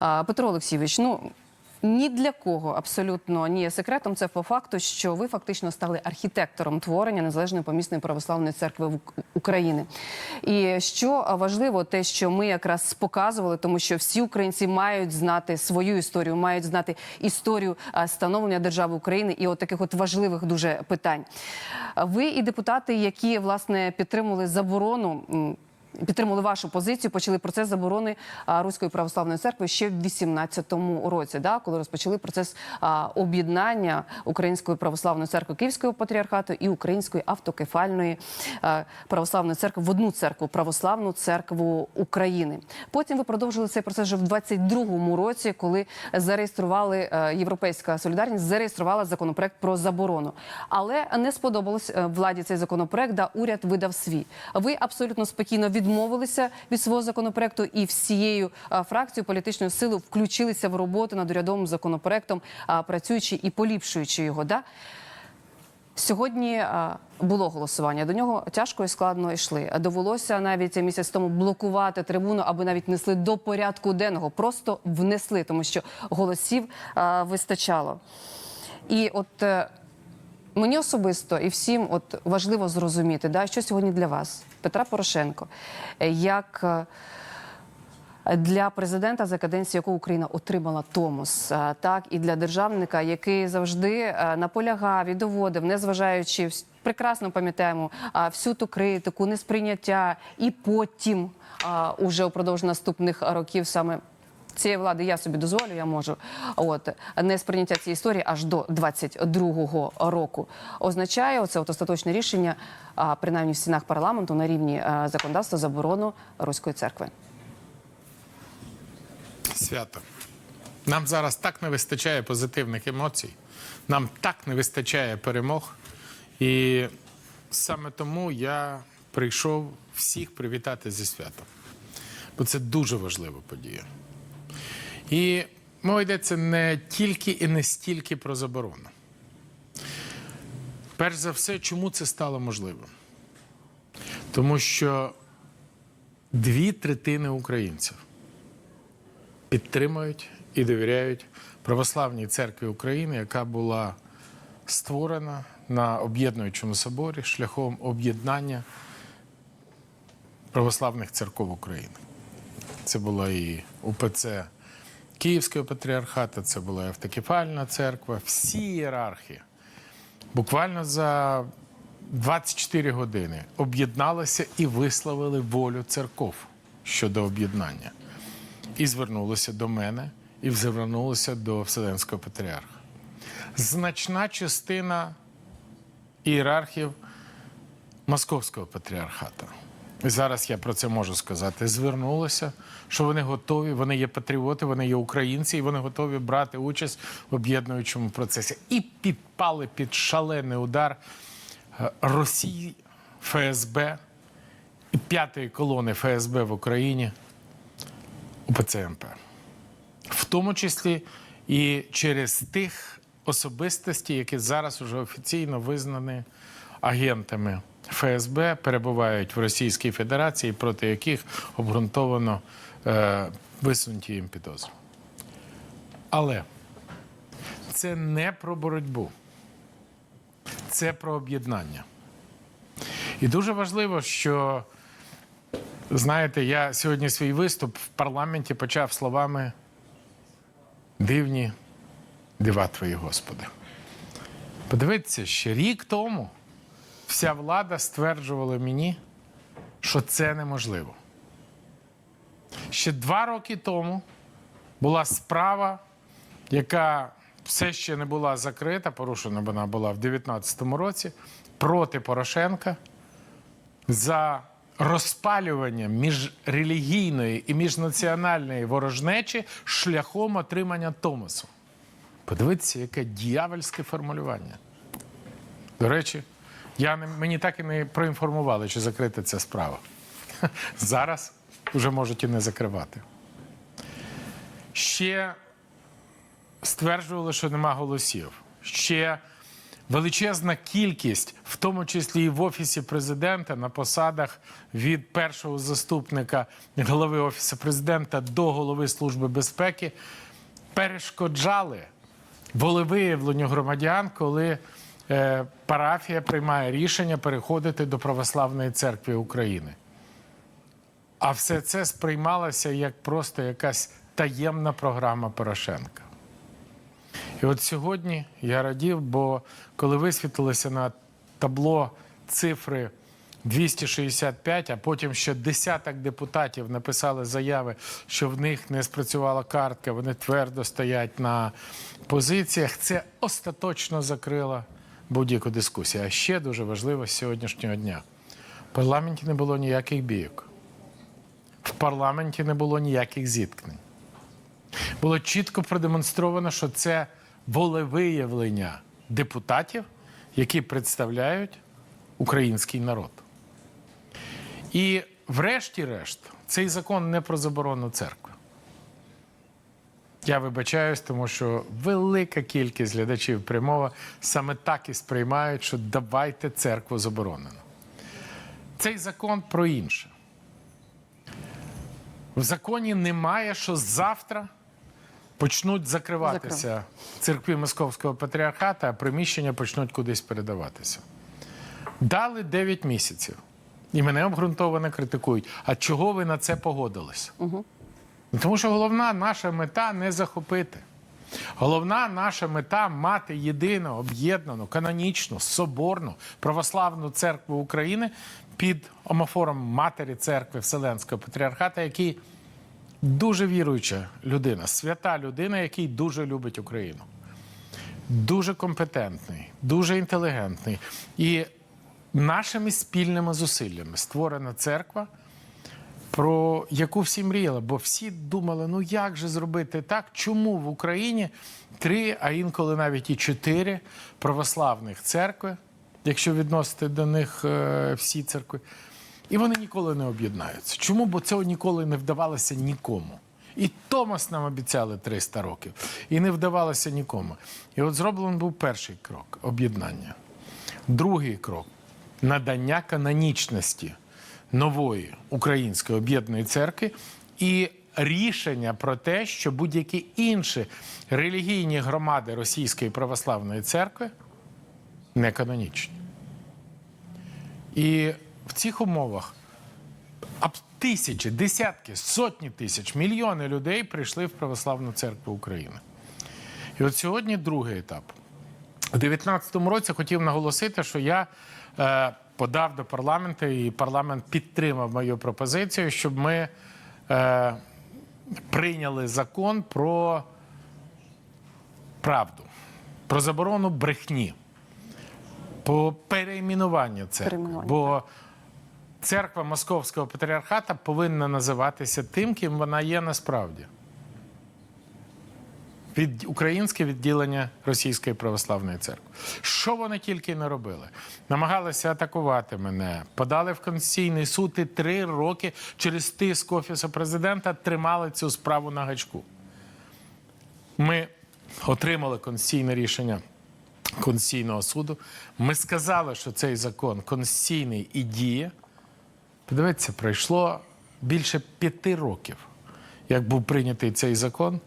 Петро Олексійович, ну ні для кого абсолютно є секретом. Це по факту, що ви фактично стали архітектором творення незалежної помісної православної церкви в Ук- України. І що важливо, те, що ми якраз показували, тому що всі українці мають знати свою історію, мають знати історію становлення держави України і от таких от важливих дуже питань. Ви і депутати, які власне підтримували заборону. Підтримали вашу позицію, почали процес заборони Руської православної церкви ще в 18-му році, да, коли розпочали процес об'єднання Української православної церкви Київського патріархату і Української автокефальної православної церкви в одну церкву православну церкву України. Потім ви продовжили цей процес вже в 22-му році, коли зареєстрували е, Європейська солідарність, зареєструвала законопроект про заборону. Але не сподобалось е, владі цей законопроект, да уряд видав свій. Ви абсолютно спокійно відмовилися від свого законопроекту і всією фракцією політичною силою включилися в роботу над урядовим законопроектом, працюючи і поліпшуючи його. Да? Сьогодні було голосування. До нього тяжко і складно йшли. Довелося навіть місяць тому блокувати трибуну, аби навіть несли до порядку денного. Просто внесли, тому що голосів вистачало. І от е, мені особисто і всім от важливо зрозуміти, да, що сьогодні для вас, Петра Порошенко, е, як. е, для президента, за каденцію якого Україна отримала Томос, так і для державника, який завжди е, наполягав і доводив, незважаючи прекрасно пам'ятаємо всю ту критику, несприйняття, і потім уже упродовж наступних років саме. Цієї влади я собі дозволю, я можу от не сприйняття цієї історії аж до 22-го року означає оце от остаточне рішення, а, принаймні в стінах парламенту на рівні законодавства заборону руської церкви. Свято. Нам зараз так не вистачає позитивних емоцій, нам так не вистачає перемог. І саме тому я прийшов всіх привітати зі святом. Бо це дуже важлива подія. І мова йдеться не тільки і не стільки про заборону. Перш за все, чому це стало можливим? Тому що дві третини українців підтримують і довіряють православній церкві України, яка була створена на об'єднуючому соборі шляхом об'єднання православних церков України. Це була і УПЦ Київського патріархату, це була автокефальна церква, всі ієрархи буквально за 24 години об'єдналися і висловили волю церков щодо об'єднання і звернулися до мене, і звернулися до Вселенського патріарха. Значна частина ієрархів Московського патріархату. Зараз я про це можу сказати. Звернулися, що вони готові, вони є патріоти, вони є українці, і вони готові брати участь в об'єднуючому процесі. І підпали під шалений удар е, Росії, ФСБ і п'ятої колони ФСБ в Україні УПЦ МП. В тому числі і через тих особистостей, які зараз уже офіційно визнані агентами ФСБ, перебувають в Російській Федерації, проти яких обґрунтовано е, висунуті їм підозри. Але це не про боротьбу, це про об'єднання. І дуже важливо, що Знаєте, я сьогодні свій виступ в парламенті почав словами дивні дива твої, Господи. Подивіться, ще рік тому вся влада стверджувала мені, що це неможливо. Ще два роки тому була справа, яка все ще не була закрита, порушена вона була в 2019 році проти Порошенка за розпалювання міжрелігійної і міжнаціональної ворожнечі шляхом отримання Томосу. Подивіться, яке дьявольське формулювання. До речі, я не, мені так і не проінформували, чи закрита ця справа. Зараз вже можуть і не закривати. Ще стверджували, що нема голосів. Ще величезна кількість, в тому числі і в офісі президента, на посадах від першого заступника голови офісу президента до голови служби безпеки, перешкоджали волевиявленню громадян, коли парафія приймає рішення переходити до православної церкви України. А все це сприймалося як просто якась таємна програма Порошенка. І от сьогодні я радів, бо коли висвітлилися на табло цифри 265, а потім ще десяток депутатів написали заяви, що в них не спрацювала картка, вони твердо стоять на позиціях. Це остаточно закрило будь-яку дискусію. А ще дуже важливо з сьогоднішнього дня. В парламенті не було ніяких бійок. В парламенті не було ніяких зіткнень. Було чітко продемонстровано, що це волевиявлення депутатів, які представляють український народ. І, врешті-решт, цей закон не про заборону церкви. Я вибачаюсь, тому що велика кількість глядачів прямова саме так і сприймають, що давайте церкву заборонено. Цей закон про інше. В законі немає, що завтра почнуть закриватися церкви Московського патріархата, а приміщення почнуть кудись передаватися. Дали 9 місяців. І мене обґрунтовано критикують. А чого ви на це погодились? Ну, Тому що головна наша мета не захопити. Головна наша мета мати єдину, об'єднану, канонічну, соборну православну церкву України під омофором матері церкви Вселенського патріархата, який дуже віруюча людина, свята людина, який дуже любить Україну. Дуже компетентний, дуже інтелігентний. І нашими спільними зусиллями створена церква, про яку всі мріяли, бо всі думали, ну як же зробити так, чому в Україні три, а інколи навіть і чотири православних церкви, якщо відносити до них е, всі церкви, і вони ніколи не об'єднаються. Чому? Бо цього ніколи не вдавалося нікому. І Томас нам обіцяли 300 років, і не вдавалося нікому. І от зроблений був перший крок об'єднання. Другий крок надання канонічності нової української об'єднаної церкви і рішення про те, що будь-які інші релігійні громади Російської православної церкви не канонічні. І в цих умовах тисячі, десятки, сотні тисяч, мільйони людей прийшли в Православну церкву України. І от сьогодні другий етап. У 2019 році хотів наголосити, що я е, подав до парламенту, і парламент підтримав мою пропозицію, щоб ми е, прийняли закон про правду, про заборону брехні, по перейменуванню церкви. Перейменування, Бо церква Московського патріархата повинна називатися тим, ким вона є насправді від українське відділення Російської православної церкви. Що вони тільки не робили? Намагалися атакувати мене, подали в Конституційний суд і три роки через тиск офісу президента тримали цю справу на гачку. Ми отримали конституційне рішення Конституційного суду. Ми сказали, що цей закон конституційний і діє. Подивіться, пройшло більше п'яти років, як був прийнятий цей закон.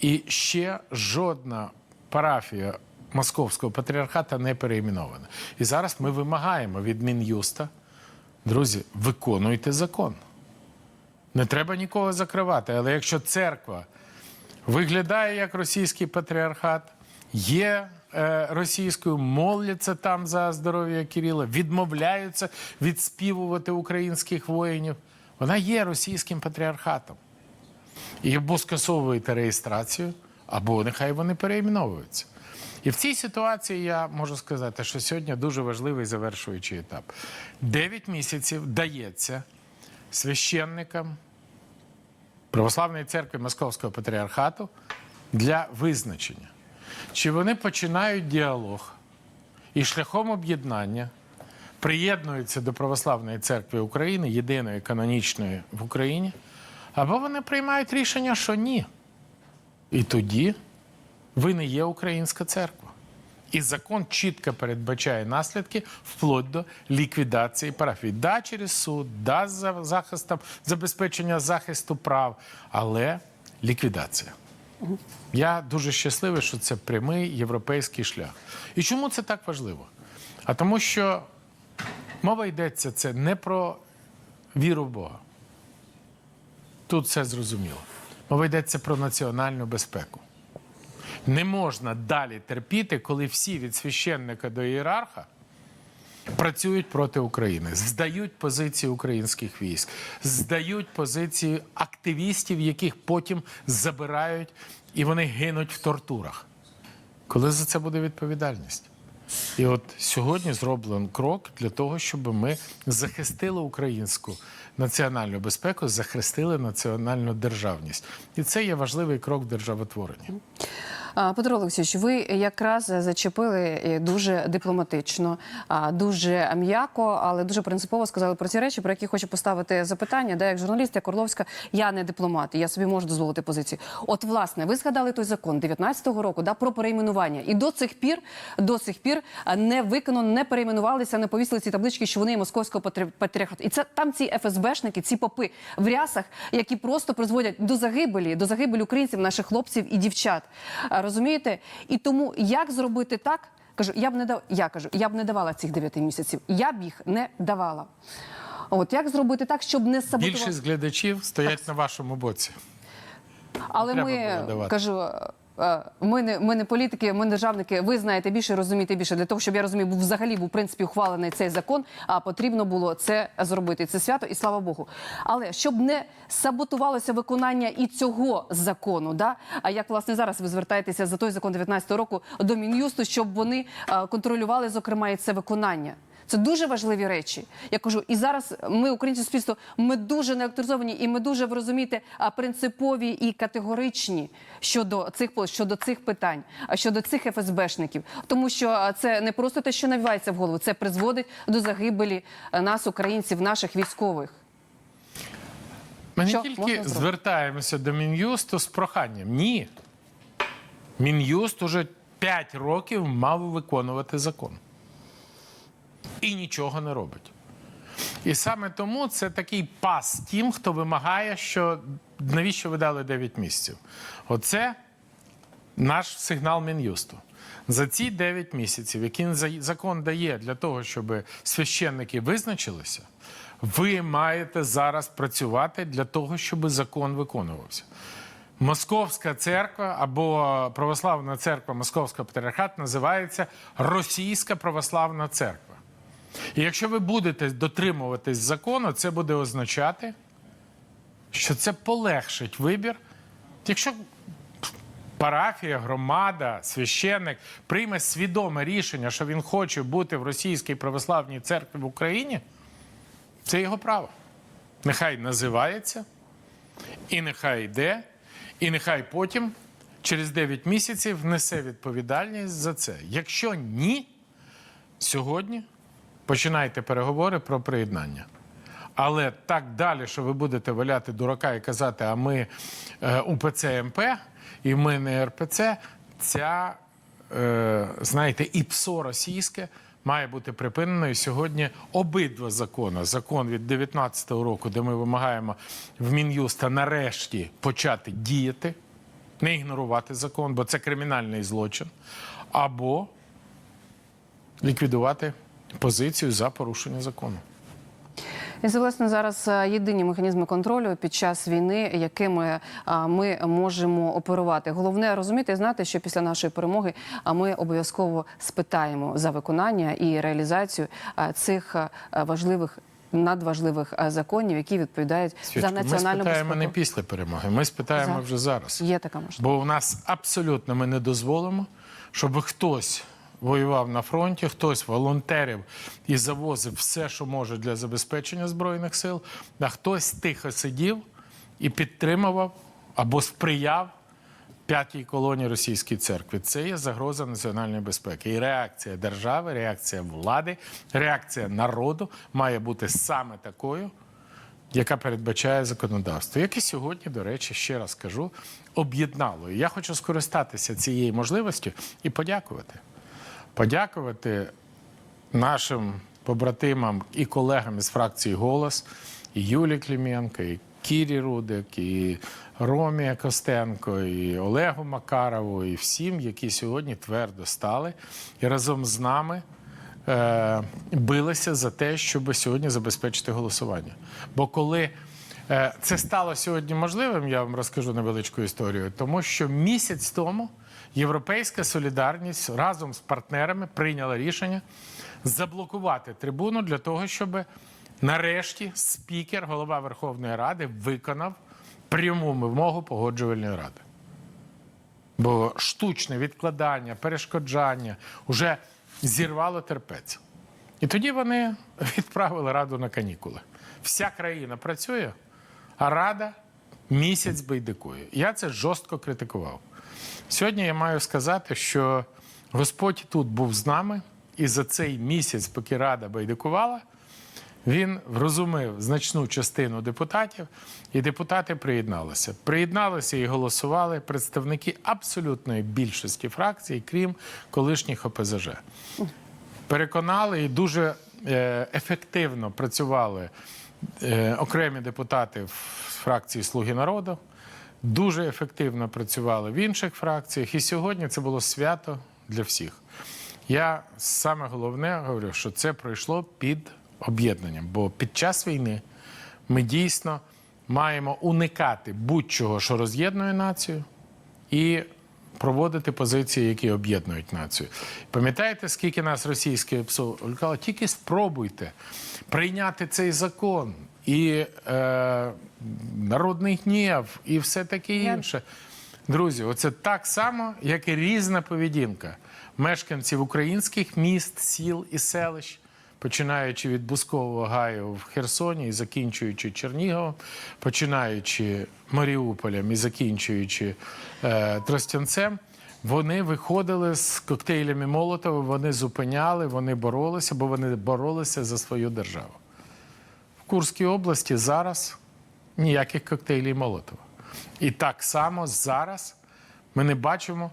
І ще жодна парафія Московського патріархата не переіменована. І зараз ми вимагаємо від Мін'юста, друзі, виконуйте закон. Не треба нікого закривати. Але якщо церква виглядає як російський патріархат, є е, російською, моляться там за здоров'я Кирила, відмовляються відспівувати українських воїнів, вона є російським патріархатом. І або скасовуєте реєстрацію, або нехай вони переіменовуються. І в цій ситуації я можу сказати, що сьогодні дуже важливий завершуючий етап. Дев'ять місяців дається священникам Православної церкви Московського патріархату для визначення, чи вони починають діалог і шляхом об'єднання приєднуються до Православної церкви України, єдиної канонічної в Україні, або вони приймають рішення, що ні. І тоді ви не є українська церква. І закон чітко передбачає наслідки вплоть до ліквідації парафій. Да, через суд, да, за захистом забезпечення захисту прав, але ліквідація. Я дуже щасливий, що це прямий європейський шлях. І чому це так важливо? А тому, що мова йдеться це не про віру в Бога. Тут все зрозуміло. Мова йдеться про національну безпеку. Не можна далі терпіти, коли всі від священника до ієрарха працюють проти України, здають позиції українських військ, здають позиції активістів, яких потім забирають і вони гинуть в тортурах. Коли за це буде відповідальність? І от сьогодні зроблено крок для того, щоб ми захистили українську національну безпеку, захистили національну державність. І це є важливий крок в державотворенні. Петро Олексійович, ви якраз зачепили е, дуже дипломатично, дуже м'яко, але дуже принципово сказали про ці речі, про які хочу поставити запитання. Де як журналіст, як Орловська, я не дипломат, я собі можу дозволити позицію. От, власне, ви згадали той закон 19-го року да, про перейменування, і до цих пір до цих пір не виконано, не перейменувалися, не повісили ці таблички, що вони московського патрі- патріархату. І це там ці ФСБшники, ці попи в рясах, які просто призводять до загибелі, до загибелі українців, наших хлопців і дівчат. Розумієте? І тому як зробити так? Кажу, я б не дав, я кажу, я б не давала цих 9 місяців. Я б їх не давала. От як зробити так, щоб не саботувати? Більшість глядачів стоять на вашому боці. Але ми кажу. Е, Ми не, ми не політики, ми не державники. Ви знаєте більше, розумієте більше. Для того, щоб я розумію, був взагалі був в принципі ухвалений цей закон. А потрібно було це зробити. Це свято, і слава Богу. Але щоб не саботувалося виконання і цього закону, да а як власне зараз ви звертаєтеся за той закон 19-го року до мін'юсту, щоб вони е, контролювали зокрема і це виконання. Це дуже важливі речі. Я кажу, і зараз ми, українське суспільство, ми дуже неакторизовані, і ми дуже ви розумієте, принципові і категоричні щодо цих щодо цих питань, а щодо цих ФСБшників. Тому що це не просто те, що навівається в голову, це призводить до загибелі нас, українців, наших військових. Ми Що не тільки можна звертаємося до Мін'юсту з проханням. Ні. Мін'юст уже 5 років мав виконувати закон. І нічого не робить. І саме тому це такий пас тим, хто вимагає, що навіщо ви дали 9 місяців. Оце наш сигнал Мін'юсту. За ці 9 місяців, які закон дає для того, щоб священники визначилися, ви маєте зараз працювати для того, щоб закон виконувався. Московська церква або православна церква Московського патріархат називається Російська православна церква. І якщо ви будете дотримуватись закону, це буде означати, що це полегшить вибір. Якщо парафія, громада, священник прийме свідоме рішення, що він хоче бути в російській православній церкві в Україні, це його право. Нехай називається, і нехай йде, і нехай потім через 9 місяців несе відповідальність за це. Якщо ні, сьогодні починайте переговори про приєднання. Але так далі, що ви будете валяти дурака і казати, а ми е, УПЦ МП і ми не РПЦ, ця, е, знаєте, ІПСО російське має бути припинено. І сьогодні обидва закони. Закон від 19-го року, де ми вимагаємо в Мін'юста нарешті почати діяти, не ігнорувати закон, бо це кримінальний злочин, або ліквідувати позицію за порушення закону. І це власне зараз е, єдині механізми контролю під час війни, якими ми можемо оперувати. Головне розуміти і знати, що після нашої перемоги ми обов'язково спитаємо за виконання і реалізацію цих важливих. Надважливих законів, які відповідають Свічко, за ми національну спитаємо безпеку. не після перемоги, ми спитаємо Зараз. вже зараз. Є така можливість. Бо у нас абсолютно ми не дозволимо, щоб хтось воював на фронті, хтось волонтерів і завозив все, що може для забезпечення збройних сил, а хтось тихо сидів і підтримував або сприяв п'ятій колоні російської церкви. Це є загроза національної безпеки. І реакція держави, реакція влади, реакція народу має бути саме такою, яка передбачає законодавство, яке сьогодні, до речі, ще раз кажу, об'єднало. Я хочу скористатися цією можливістю і подякувати. Подякувати нашим побратимам і колегам із фракції Голос, і Юлі Клименко, і Кірі Рудик, і Ромі Костенко, і Олегу Макарову, і всім, які сьогодні твердо стали і разом з нами е, билися за те, щоб сьогодні забезпечити голосування. Бо коли е, це стало сьогодні можливим, я вам розкажу невеличку історію, тому що місяць тому Європейська солідарність разом з партнерами прийняла рішення заблокувати трибуну для того, щоб нарешті спікер, голова Верховної Ради, виконав пряму вимогу погоджувальної ради. Бо штучне відкладання, перешкоджання вже зірвало терпець. І тоді вони відправили раду на канікули. Вся країна працює, а рада місяць байдикує. Я це жорстко критикував. Сьогодні я маю сказати, що Господь тут був з нами, і за цей місяць, поки рада байдикувала, він врозумив значну частину депутатів, і депутати приєдналися. Приєдналися і голосували представники абсолютної більшості фракцій, крім колишніх ОПЗЖ. Переконали і дуже е, ефективно працювали е, окремі депутати в фракції Слуги народу. Дуже ефективно працювали в інших фракціях, і сьогодні це було свято для всіх. Я саме головне говорю, що це пройшло під об'єднанням, бо під час війни ми дійсно маємо уникати будь-чого, що роз'єднує націю, і проводити позиції, які об'єднують націю. Пам'ятаєте, скільки нас російське ПСО тільки спробуйте прийняти цей закон і е, народний гнів, і все таке інше. Друзі, оце так само, як і різна поведінка мешканців українських міст, сіл і селищ, починаючи від Бускового гаю в Херсоні і закінчуючи Черніговом, починаючи Маріуполем і закінчуючи е, Тростянцем. Вони виходили з коктейлями Молотова, вони зупиняли, вони боролися, бо вони боролися за свою державу. Курській області зараз ніяких коктейлів Молотова. І так само зараз ми не бачимо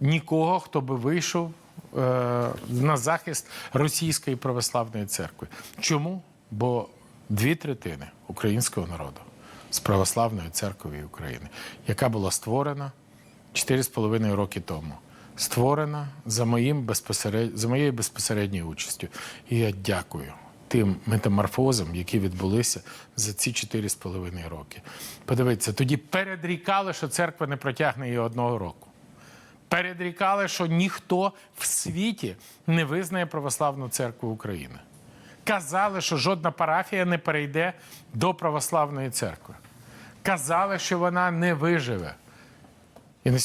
нікого, хто би вийшов е, на захист Російської православної церкви. Чому? Бо дві третини українського народу з православною церквою України, яка була створена 4,5 роки тому. Створена за, моїм безпосеред... за моєю безпосередньою участю. І я дякую тим метаморфозам, які відбулися за ці 4,5 роки. Подивіться, тоді передрікали, що церква не протягне її одного року. Передрікали, що ніхто в світі не визнає православну церкву України. Казали, що жодна парафія не перейде до православної церкви. Казали, що вона не виживе. І на